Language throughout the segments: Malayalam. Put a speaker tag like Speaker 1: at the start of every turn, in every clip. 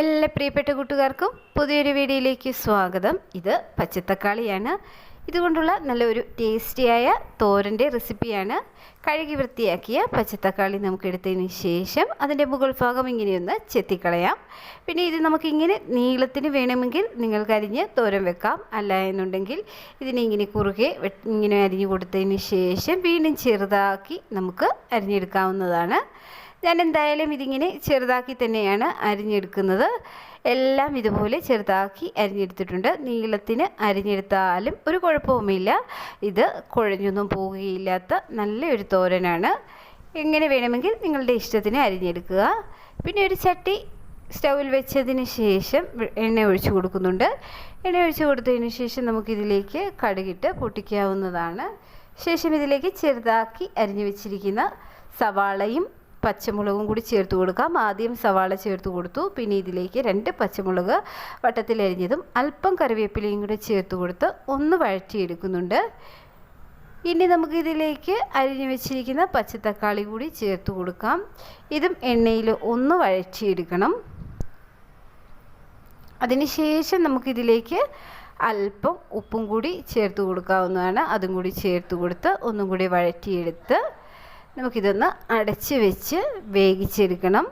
Speaker 1: എല്ലാ പ്രിയപ്പെട്ട കൂട്ടുകാർക്കും പുതിയൊരു വീഡിയോയിലേക്ക് സ്വാഗതം. ഇത് പച്ചത്തക്കാളിയാണ്. ഇതുകൊണ്ടുള്ള നല്ലൊരു ടേസ്റ്റിയായ തോരന്റെ റെസിപ്പിയാണ് കഴുകി വൃത്തിയാക്കിയ പച്ചത്തക്കാളി നമുക്ക് എടുത്തതിന് ശേഷം അതിന്റെ മുകൾ ഭാഗം ഇങ്ങനെയൊന്ന് ചെത്തിക്കളയാം. പിന്നെ ഇത് നമുക്കിങ്ങനെ നീളത്തിന് വേണമെങ്കിൽ നിങ്ങൾക്ക് അരിഞ്ഞ് തോരൻ വെക്കാം. അല്ല എന്നുണ്ടെങ്കിൽ ഇതിനെ ഇങ്ങനെ കുറുകെ ഇങ്ങനെ അരിഞ്ഞു കൊടുത്തതിന് ശേഷം വീണ്ടും ചെറുതാക്കി നമുക്ക് അരിഞ്ഞെടുക്കാവുന്നതാണ്. ഞാൻ എന്തായാലും ഇതിങ്ങനെ ചെറുതാക്കി തന്നെയാണ് അരിഞ്ഞെടുക്കുന്നത്. എല്ലാം ഇതുപോലെ ചെറുതാക്കി അരിഞ്ഞെടുത്തിട്ടുണ്ട്. നീളത്തിന് അരിഞ്ഞെടുത്താലും ഒരു കുഴപ്പവുമില്ല. ഇത് കുഴഞ്ഞൊന്നും പോവുകയില്ലാത്ത നല്ലൊരു തോരനാണ്. എങ്ങനെ വേണമെങ്കിൽ നിങ്ങളുടെ ഇഷ്ടത്തിന് അരിഞ്ഞെടുക്കുക. പിന്നെ ഒരു ചട്ടി സ്റ്റൗവിൽ വെച്ചതിന് ശേഷം എണ്ണ ഒഴിച്ചു കൊടുക്കുന്നുണ്ട്. എണ്ണ ഒഴിച്ചു കൊടുത്തതിന് ശേഷം നമുക്കിതിലേക്ക് കടുകിട്ട് പൊട്ടിക്കാവുന്നതാണ്. ശേഷം ഇതിലേക്ക് ചെറുതാക്കി അരിഞ്ഞു വെച്ചിരിക്കുന്ന സവാളയും പച്ചമുളകും കൂടി ചേർത്ത് കൊടുക്കാം. ആദ്യം സവാള ചേർത്ത് കൊടുത്തു. പിന്നെ ഇതിലേക്ക് രണ്ട് പച്ചമുളക് വട്ടത്തിൽ അരിഞ്ഞതും അല്പം കറിവേപ്പിലയും കൂടി ചേർത്ത് കൊടുത്ത് ഒന്ന് വഴറ്റിയെടുക്കുന്നുണ്ട്. ഇനി നമുക്ക് ഇതിലേക്ക് അരിഞ്ഞു വെച്ചിരിക്കുന്ന പച്ചത്തക്കാളി കൂടി ചേർത്ത് കൊടുക്കാം. ഇതും എണ്ണയിൽ ഒന്ന് വഴറ്റിയെടുക്കണം. അതിനുശേഷം നമുക്കിതിലേക്ക് അല്പം ഉപ്പും കൂടി ചേർത്ത് കൊടുക്കാവുന്നതാണ്. അതും കൂടി ചേർത്ത് കൊടുത്ത് ഒന്നും കൂടി വഴറ്റിയെടുത്ത് നമുക്കിതൊന്ന് അടച്ച് വെച്ച് വേവിച്ചെടുക്കണം.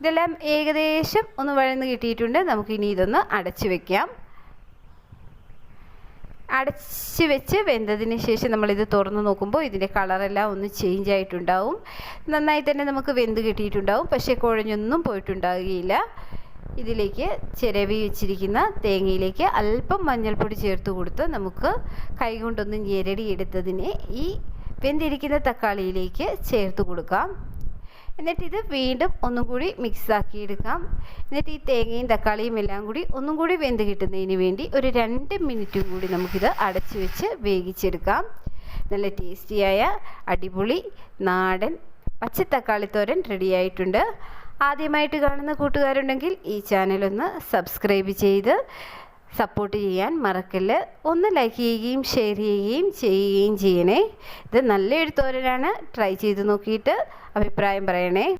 Speaker 1: ഇതെല്ലാം ഏകദേശം ഒന്ന് വഴന്ന് കിട്ടിയിട്ടുണ്ട്. നമുക്കിനി ഇതൊന്ന് അടച്ച് വെക്കാം. അടച്ച് വെച്ച് വെന്തതിന് ശേഷം നമ്മളിത് തുറന്ന് നോക്കുമ്പോൾ ഇതിന്റെ കളറെല്ലാം ഒന്ന് ചേഞ്ച് ആയിട്ടുണ്ടാവും. നന്നായി തന്നെ നമുക്ക് വെന്ത് കിട്ടിയിട്ടുണ്ടാവും. പക്ഷേ കുഴഞ്ഞൊന്നും പോയിട്ടുണ്ടാകുകയില്ല ഇതിലേക്ക് ചിരവി വെച്ചിരിക്കുന്ന തേങ്ങയിലേക്ക് അല്പം മഞ്ഞൾപ്പൊടി ചേർത്ത് കൊടുത്ത് നമുക്ക് കൈകൊണ്ടൊന്ന് ഞെരടി എടുത്തതിനെ ഈ വെന്തിരിക്കുന്ന തക്കാളിയിലേക്ക് ചേർത്ത് കൊടുക്കാം. എന്നിട്ട് ഇത് വീണ്ടും ഒന്നും കൂടി മിക്സ് ആക്കി എടുക്കാം. എന്നിട്ട് ഈ തേങ്ങയും തക്കാളിയും എല്ലാം കൂടി ഒന്നും കൂടി വെന്ത് കിട്ടുന്നതിന് വേണ്ടി ഒരു രണ്ട് മിനിറ്റും കൂടി നമുക്കിത് അടച്ചു വെച്ച് വേവിച്ചെടുക്കാം. നല്ല ടേസ്റ്റിയായ അടിപൊളി നാടൻ പച്ച തോരൻ റെഡിയായിട്ടുണ്ട് ആദ്യമായിട്ട് കാണുന്ന കൂട്ടുകാരുണ്ടെങ്കിൽ ഈ ചാനൽ ഒന്ന് സബ്സ്ക്രൈബ് ചെയ്ത് സപ്പോർട്ട് ചെയ്യാൻ മറക്കല്ല്. ഒന്ന് ലൈക്ക് ചെയ്യുകയും ഷെയർ ചെയ്യുകയും ചെയ്യുകയും ചെയ്യണേ. ഇത് നല്ല തോരനാണ്. ട്രൈ ചെയ്ത് നോക്കിയിട്ട് അഭിപ്രായം പറയണേ.